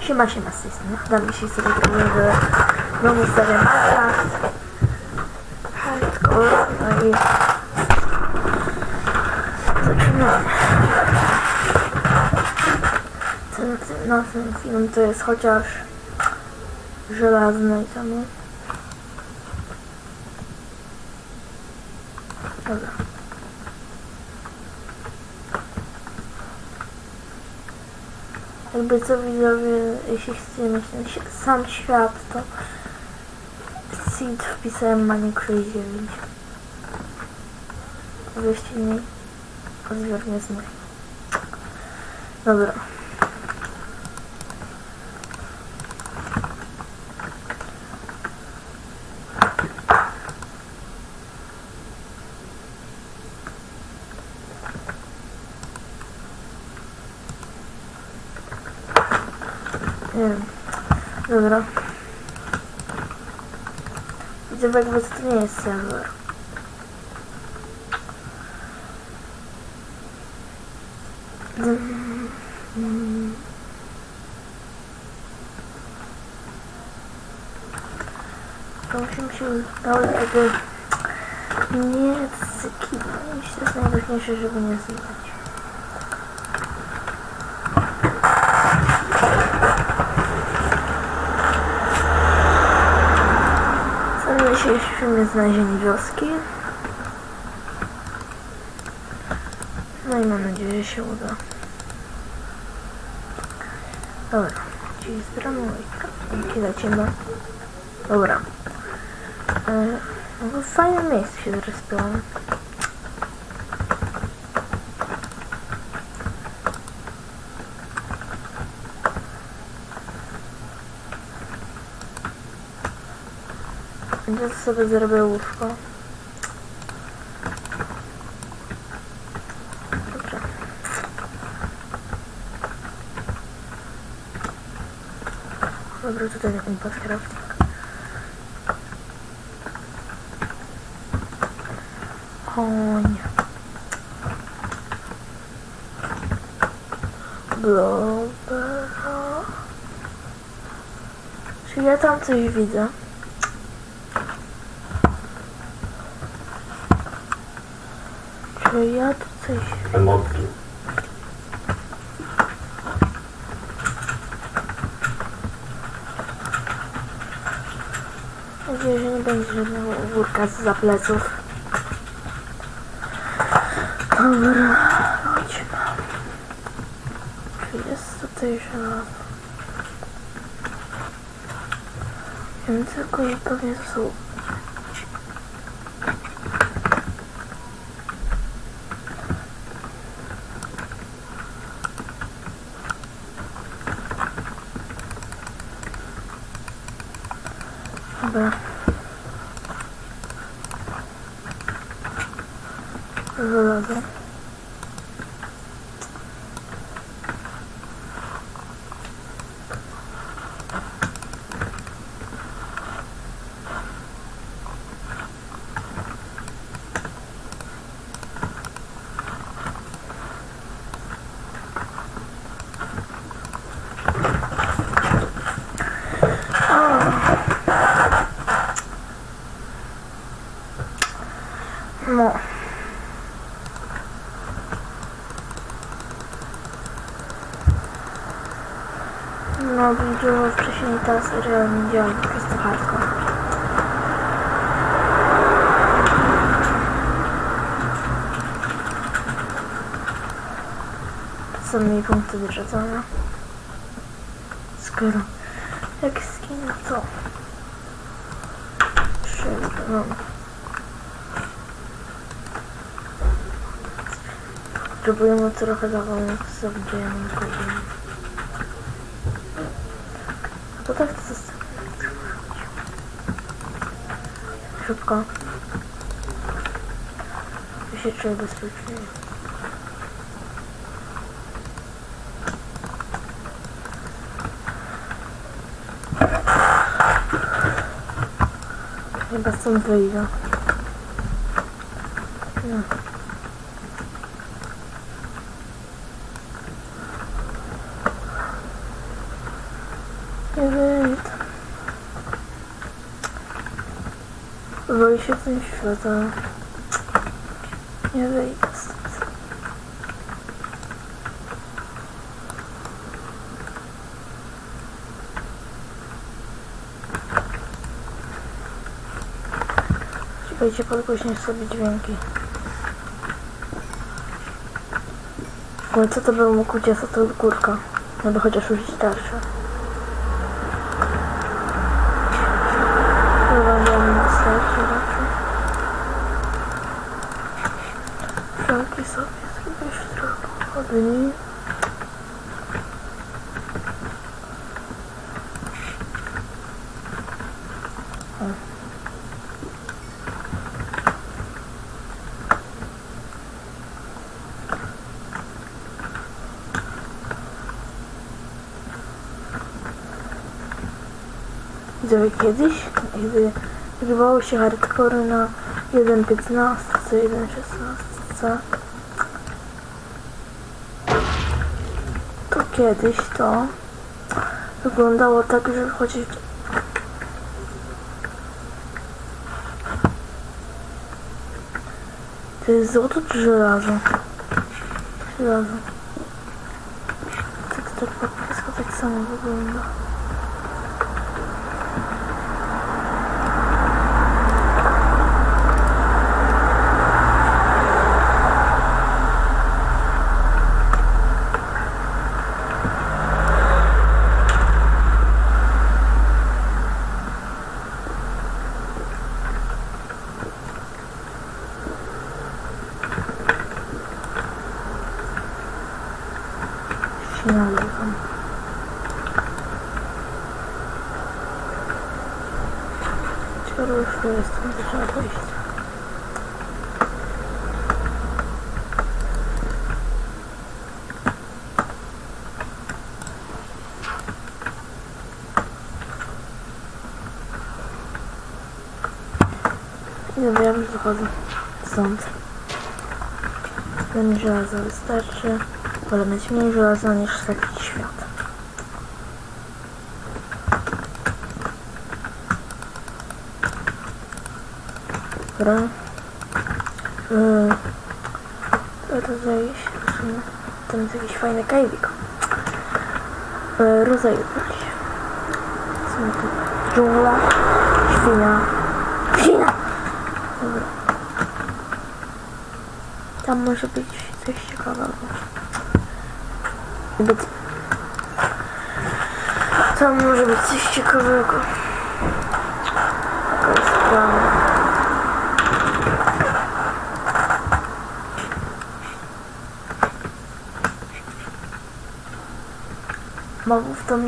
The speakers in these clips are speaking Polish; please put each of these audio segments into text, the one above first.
Siema, siema z tej strony. Dam sobie zrobimy znowu serię Minecraft. Hardcore. No i zaczynamy. Ten, ten, na ten film to jest chociaż żelazny i tam. Dobra. Jakby co widzowie, jeśli chcecie mieć ten sam świat, to Seed wpisałem Minecraft 9. Wieście mi odwiernie znów. Dobra. Nie wiem. Dobra. Widzę jakby to nie jest serwer. Mm. To musimy się udało tego nie skiwać. To jest najważniejsze, żeby nie zjechać. Zajmę się jeszcze filmie znalezienie wioski. No i mam nadzieję, że się uda. Dobra, czyli zbieramy łajka. Dzięki lecimy. Dobra. E, no, w fajnym miejscu się zrespiłam. Teraz sobie zrobię łóżko. Dobra. Dobra, tutaj crafting. O nie. Dobra. Czy ja tam coś widzę? Ja tu coś... Emotki. Mam nadzieję, że nie będzie żadnego ogórka z za pleców. Dobra, chodźmy. Czy jest tutaj żelazo? Wiem tylko, że pewnie to są... Dobra. Żelazo. No. No, było wcześniej ta seria nie działa, prostu hardcore. To są mi punkty wyrzucone. Skoro jak skinę to... No. Próbujemy trochę zawołać sobie godzinę. A to tak to zostawię. Szybko. Ja się czuję bezpiecznie. Chyba stąd wyjdę. No. Nie wyjdę. Boi się tym świata. Nie wyjdę stąd. Czekajcie, podgłośnię sobie dźwięki. Ale co to był mógł uciec, to górka. No by chociaż użyć tarczę. Chyba nie wystarczy raczej. Wszelki sobie zrobię trochę pochodni. O. Widzowie kiedyś, gdy grywało się hardcore na 1.15, 1.16, to kiedyś to wyglądało tak, że chociaż to jest złoto czy żelazo? Żelazo. Tak, tak, tak, wszystko tak samo wygląda. Finale tam. Skoro już tu jestem, to trzeba pójść. I dobra, ja już wychodzę stąd. Ten żelaza wystarczy. Wolę mieć mniej żelaza niż stracić świat. Dobra. Yy, sumie tam jest jakiś fajny kajwik. Yy, jakiś. Co tu? Dżungla. Świnia. Świnia! Dobra. Tam może być coś ciekawego. Być... Tam może być coś ciekawego. Taka jest plana. Mobów tam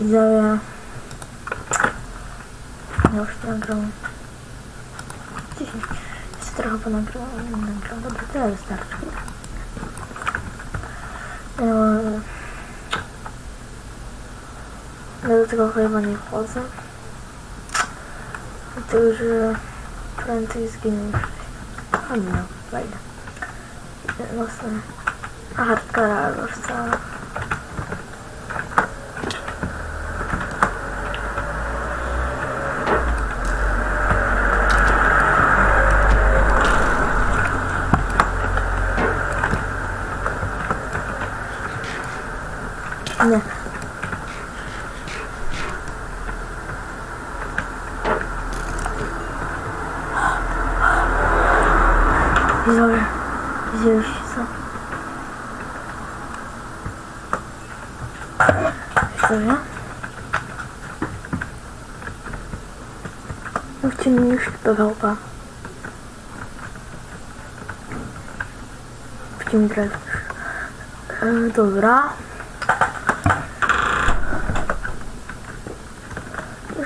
Widzowie. Ja już nagrałam. 10. Jeszcze trochę ponagrałam. Nie nagrałam. Dobra, tyle wystarczy. Eee, Ja do tego chyba nie wchodzę. Dlatego, że prędzej zginę A nie, no, wejdę. Mocno. A hardcara już wcale. Nie. Widzowie, widzieliście co? Widzowie? Mówcie mi już PvP. W Team Drive. E, dobra.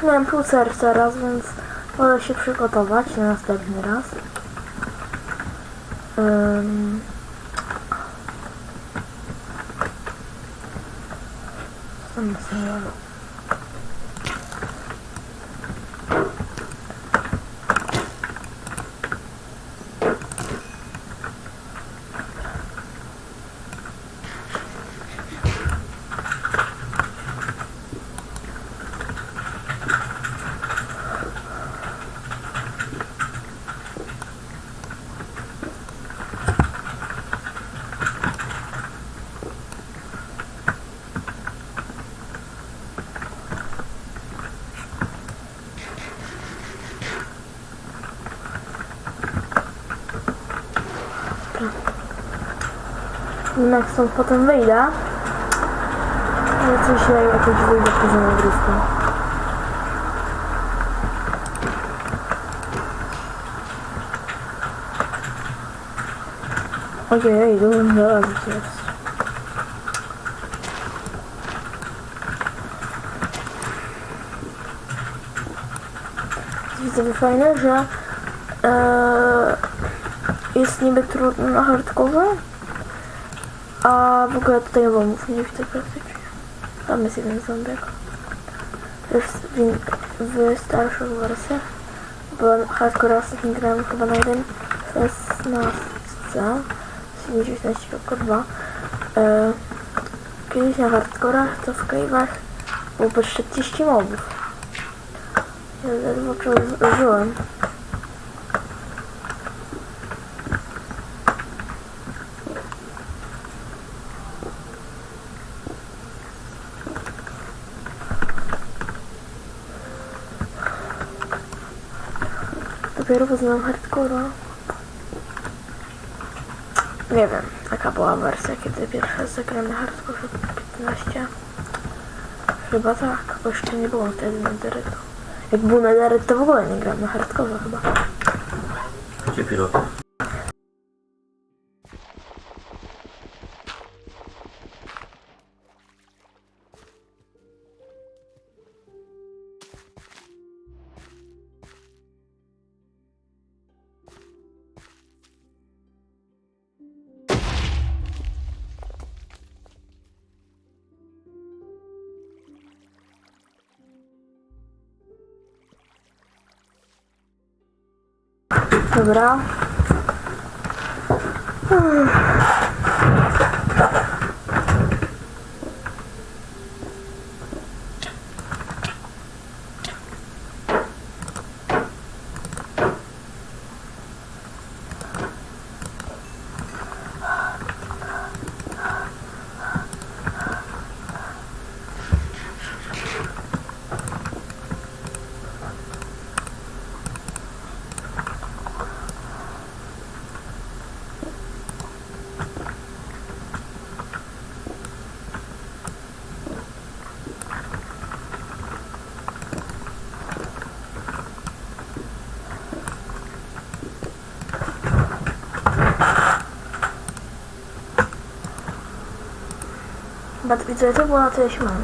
Już miałem pół serca raz, więc wolę się przygotować na następny raz. Um, jak stąd potem wyjdę. Ale coś ja jakoś wyjdę poza nagrywką. Ojej, dużo znalazłeś jest. Widzę fajne, że e, jest niby trudno na hardcore, a w ogóle tutaj łomów nie widzę praktycznie. Tam jest jeden zombiak. W, w, w starszych wersjach, bo hardcore ostatnio grałem chyba na 1.16, 19.2. E, kiedyś na hardcorach to w cave'ach było po 40 mobów. Ja ledwo przeżyłem. Dopiero poznałam hardcore'a. Nie wiem, jaka była wersja, kiedy pierwszy raz zagrałem hardcore 15. Chyba tak, bo jeszcze nie było wtedy nederytu. Jak był nederyt, to w ogóle nie grałem na hardcore chyba. Gdzie pilot? Dobra. Chyba widzę, to było na tyle się mam.